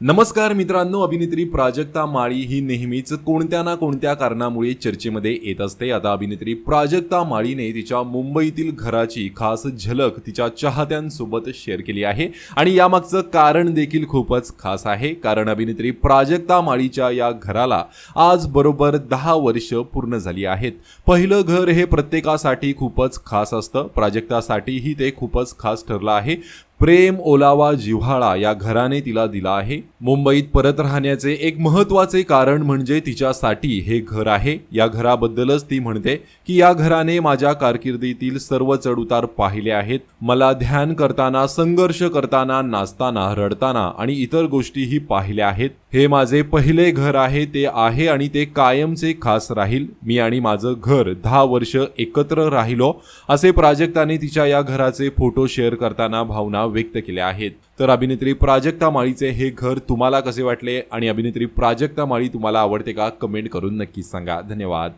नमस्कार मित्रांनो अभिनेत्री प्राजक्ता माळी ही नेहमीच कोणत्या ना कोणत्या कारणामुळे चर्चेमध्ये येत असते. आता अभिनेत्री प्राजक्ता माळीने तिच्या मुंबईतील घराची खास झलक तिच्या चाहत्यांसोबत शेअर केली आहे. आणि यामागचं कारण देखील खूपच खास आहे. कारण अभिनेत्री प्राजक्ता माळीच्या या घराला आज बरोबर दहा वर्ष पूर्ण झाली आहेत. पहिलं घर हे प्रत्येकासाठी खूपच खास असतं. प्राजक्तासाठीही ते खूपच खास ठरलं आहे. प्रेम ओलावा जिव्हाळा या घराने तिला दिला आहे. मुंबईत परत राहण्याचे एक महत्त्वाचे कारण म्हणजे तिच्यासाठी हे घर आहे. या घराबद्दलच ती म्हणते की या घराने माझ्या कारकिर्दीतील सर्व चढउतार पाहिले आहेत. मला ध्यान करताना संघर्ष करताना नाचताना रडताना आणि इतर गोष्टीही पाहिल्या आहेत. हे माझे पहिले घर आहे ते आहे आणि ते कायमचे खास राहील. मी आणि माझं घर दहा वर्ष एकत्र राहिलो. असे प्राजक्ताने तिच्या या घराचे फोटो शेअर करताना भावना व्यक्त केल्या आहेत. तर अभिनेत्री प्राजक्ता माळीचे हे घर तुम्हाला कसे वाटले? आणि अभिनेत्री प्राजक्ता माळी तुम्हाला आवडते का? कमेंट करून नक्कीच सांगा. धन्यवाद.